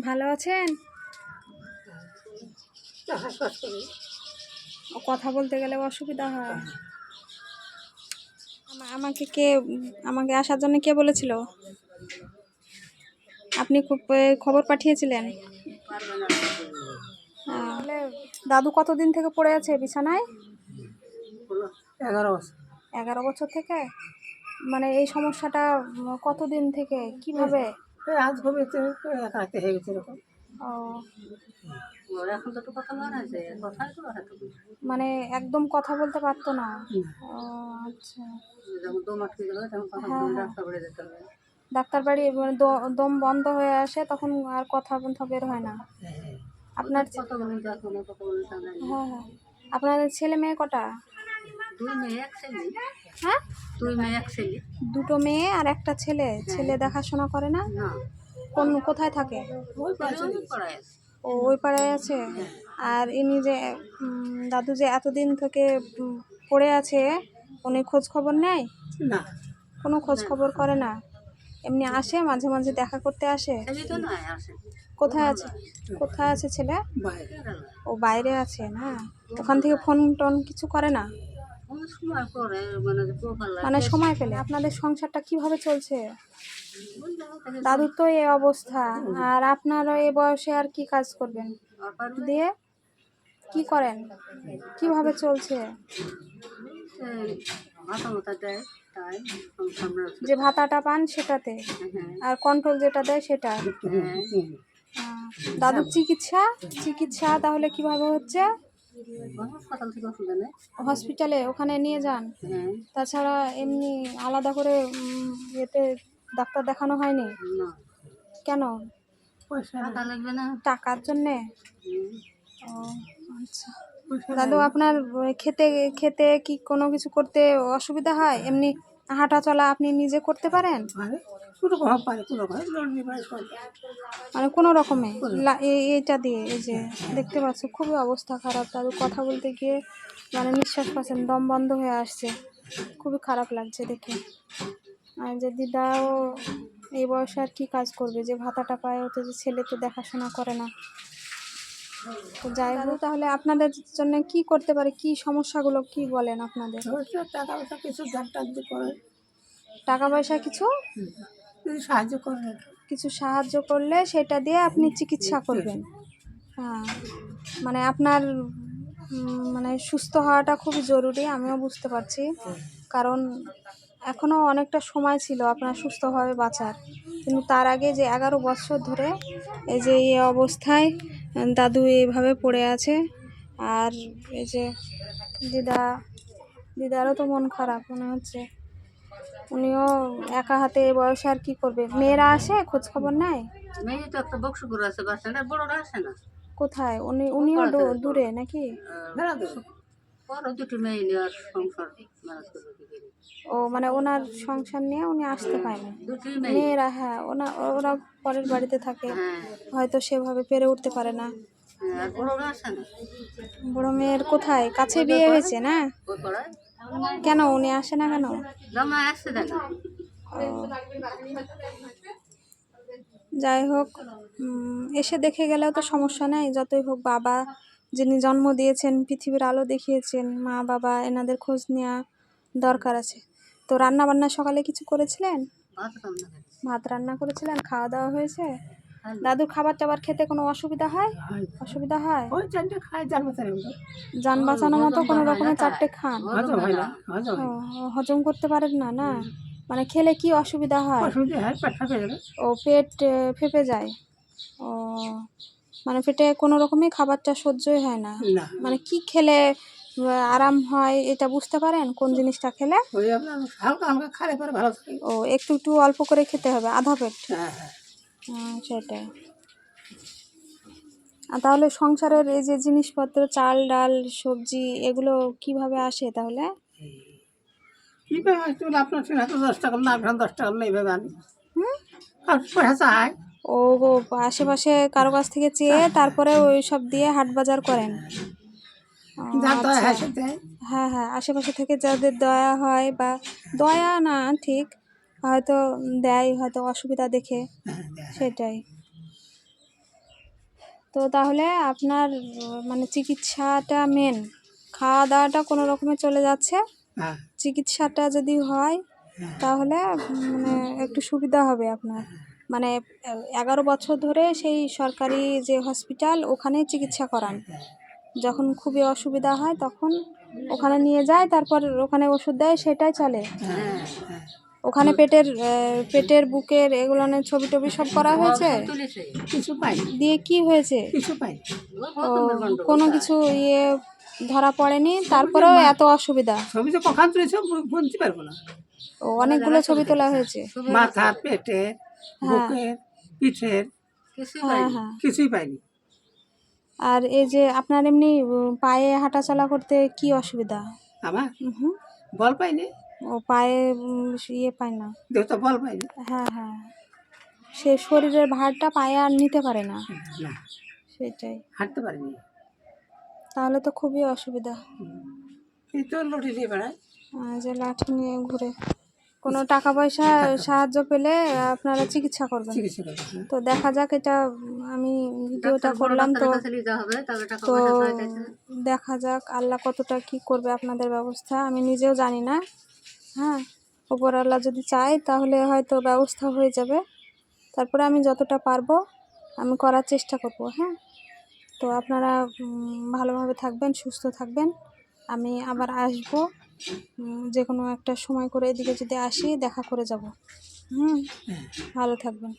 ভালো আছেন? কথা বলতে গেলে অসুবিধা হয়। আমাকে কে আমাকে আসার জন্য কে বলেছিল? আপনি খুব খবর পাঠিয়েছিলেন। দাদু কতদিন থেকে পড়ে আছে বিছানায়? এগারো বছর। এগারো বছর থেকে? মানে এই সমস্যাটা কতদিন থেকে? কীভাবে? আজ ঘুমিয়েছে রাতে হয়ে গেছে এরকম। ও। এখন তো একটু কথা মনে মানে একদম কথা বলতে পারতো না? ও আচ্ছা। হ্যাঁ, হ্যাঁ। ডাক্তার বেড়ে যেতে হবে। ডাক্তার বাড়ি মানে দ- দম বন্ধ হয়ে আসে তখন আর কথা বন্ধ বের হয় না। আপনার বলে তা নাই। হ্যাঁ হ্যাঁ। আপনার ছেলে মেয়ে কটা? দুই মেয়ে এক ছেলে। হ্যাঁ? দুই মেয়ে এক ছেলে। দুটো মেয়ে আর একটা ছেলে। ছেলে দেখাশোনা করে না? কোন কোথায় থাকে? ওই পাশে পড়ায় আছে। ও ওই পাড়ায় আছে? আর ইনি যে দাদু যে এতদিন থেকে পড়ে আছে উনি খোঁজ খবর নেয়? না। কোনো খোঁজ খবর করে না? এমনি আসে মাঝে মাঝে দেখা করতে আসে? কোথায় আছে? কোথায় আছে ছেলে? ও বাইরে আছে না? ওখান থেকে ফোন টোন কিছু করে না? মানে মানে সময় পেলে আপনাদের সংসারটা কীভাবে চলছে? দাদুর তো এই অবস্থা। আর আপনারও এ বয়সে আর কি কাজ করবেন? দিয়ে কি করেন? কীভাবে চলছে? যে ভাতাটা পান সেটাতে? হ্যাঁ। আর কন্ট্রোল যেটা দেয় সেটা? হ্যাঁ। দাদুর চিকিৎসা? চিকিৎসা তাহলে কীভাবে হচ্ছে? হাসপাতাল থেকে ওষুধ এনে হসপিটালে ওখানে নিয়ে যান। হ্যাঁ। তাছাড়া এমনি আলাদা করে উম, এতে ডাক্তার দেখানো হয়নি? না। কেন? টাকা লাগবে না। টাকার জন্যে? হুম। ও আচ্ছা। দাদু আপনার খেতে খেতে কি কোনো কিছু করতে অসুবিধা হয়? এমনি হাঁটা চলা আপনি নিজে করতে পারেন? পারে কোনো পারে কোনো মানে কোনো রকমে লা- এ- এইটা দিয়ে এই যে দেখতে পাচ্ছ খুবই অবস্থা খারাপ। দাদু কথা বলতে গিয়ে মানে নিঃশ্বাস পাচ্ছেন দম বন্ধ হয়ে আসছে। খুবই খারাপ লাগছে দেখে। আর যে দিদাও এই বয়সে আর কি কাজ করবে যে ভাতাটা পায় ওতে যে ছেলে তো দেখাশোনা করে না। তো যাই হোক তাহলে আপনাদের জন্য কি করতে পারে কি সমস্যাগুলো কি বলেন আপনাদের? টাকা পয়সা কিছু করে টাকা পয়সা কিছু? সাহায্য করে কিছু সাহায্য করলে সেটা দিয়ে আপনি চিকিৎসা করবেন। হ্যাঁ মানে আপনার মানে সুস্থ হওয়াটা খুব জরুরি, আমিও বুঝতে পারছি। কারণ এখনও অনেকটা সময় ছিল আপনার সুস্থভাবে বাঁচার। কিন্তু তার আগে যে এগারো বছর ধরে এই যে এই অবস্থায় দাদু এইভাবে পড়ে আছে। আর এই যে দিদা, দিদারও তো মন খারাপ, মনে হচ্ছে উনিও একা হাতে বয়সে আর কি করবে? মেয়েরা আসে খোঁজ খবর নেয়? মেয়ে তো একটা বক্স আছে বাচ্চা না বড়রা আসে না। কোথায়? উনি উনিও দূরে নাকি? ও মানে ওনার সংসার নিয়ে উনি আসতে পায় না। মেয়েরা হ্যাঁ ওনা ওরা পরের বাড়িতে থাকে। হ্যাঁ। হয়তো সেভাবে পেরে উঠতে পারে না। হ্যাঁ, বড় মেয়ের কোথায়? কাছে বিয়ে হয়েছে না? কেন উনি আসে না কেন? যাই হোক এসে দেখে গেলেও তো সমস্যা নেই যতই হোক বাবা যিনি জন্ম দিয়েছেন পৃথিবীর আলো দেখিয়েছেন মা বাবা এনাদের খোঁজ নেওয়া দরকার আছে। তো রান্না বান্না সকালে কিছু করেছিলেন? ভাত রান্না করেছিলেন? খাওয়া দাওয়া হয়েছে? দাদুর খাবার টাবার খেতে কোনো অসুবিধা হয়? অসুবিধা হয়? ওই চারটে খায় মতো যান বাঁচানোর মতো কোনো রকমের চারটে খান? হজম করতে পারেন না না? মানে খেলে কি অসুবিধা হয়? ও পেট ফেপে যায়? ও মানে পেটে কোনো রকমই খাবারটা সহ্যই হয় না? মানে কি খেলে আরাম হয় এটা বুঝতে পারেন? কোন জিনিসটা খেলে? ও একটু একটু অল্প করে খেতে হবে আধা পেট। হ্যাঁ হ্যাঁ। সেটাই। আর তাহলে সংসারের এই যে জিনিসপত্র চাল ডাল সবজি এগুলো কীভাবে আসে তাহলে? কীভাবে আসতে বলে আপনার সঙ্গে হাতে দশ টাকা না আপনার দশ টাকা নেই এইভাবে আনি। পয়সা চায় ও গো আশেপাশে কারও কাছ থেকে চেয়ে তারপরে ওই সব দিয়ে হাট বাজার করেন। আচ্ছা। হয় হ্যাঁ হ্যাঁ আশেপাশে থেকে যাদের দয়া হয় বা দয়া না ঠিক হয়তো দেয় হয়তো অসুবিধা দেখে। হ্যাঁ সেটাই। তো তাহলে আপনার মানে চিকিৎসাটা মেন খাওয়া দাওয়াটা কোনো রকমে চলে যাচ্ছে। হ্যাঁ। চিকিৎসাটা যদি হয় তাহলে মানে একটু সুবিধা হবে আপনার। মানে এগারো বছর ধরে সেই সরকারি যে হসপিটাল ওখানে চিকিৎসা করান। যখন খুবই অসুবিধা হয় তখন ওখানে নিয়ে যায় তারপর ওখানে ওষুধ দেয় সেটাই চলে। হ্যাঁ হ্যাঁ। ওখানে পেটের পেটের বুকের এগুলো ছবি টবি সব করা হয়েছে? কিছু পাইনি। দিয়ে কি হয়েছে? কিছু পাইনি। ও, কোনো কিছু ইয়ে ধরা পড়েনি? তারপরেও এত অসুবিধা? ছবি তো কখন তুলেছে বলতে পারব না। ও অনেকগুলো ছবি তোলা হয়েছে। মাথা পেটে বুকের পিঠের হ্যাঁ হ্যাঁ। কিছুই পাইনি। আর এই যে আপনার এমনি পায়ে হাঁটাচলা করতে কি অসুবিধা? আমার? হুম। বল পাইনি। ও পায়ে ইয়ে পায় না। দেহ তো বল পাইনি হ্যাঁ হ্যাঁ। সে শরীরের ভারটা পায়ে আর নিতে পারে না। না। সেটাই। হাঁটতে পারিনি? তাহলে তো খুবই অসুবিধা। এই তো লুটি দিয়ে বেড়ায়। যে লাঠি নিয়ে ঘুরে। কোনো টাকা পয়সা সাহায্য পেলে আপনারা চিকিৎসা করবেন। হ্যাঁ। তো দেখা যাক এটা আমি ভিডিওটা করলাম তো। তো দেখা যাক আল্লাহ কতটা কি করবে আপনাদের ব্যবস্থা আমি নিজেও জানি না। হ্যাঁ ওপরওয়ালা যদি চায় তাহলে হয়তো ব্যবস্থা হয়ে যাবে। তারপরে আমি যতটা পারব আমি করার চেষ্টা করব হ্যাঁ। তো আপনারা ভালোভাবে থাকবেন, সুস্থ থাকবেন। আমি আবার আসব যে কোনো একটা সময় করে এদিকে যদি আসি দেখা করে যাব। হুম, ভালো থাকবেন।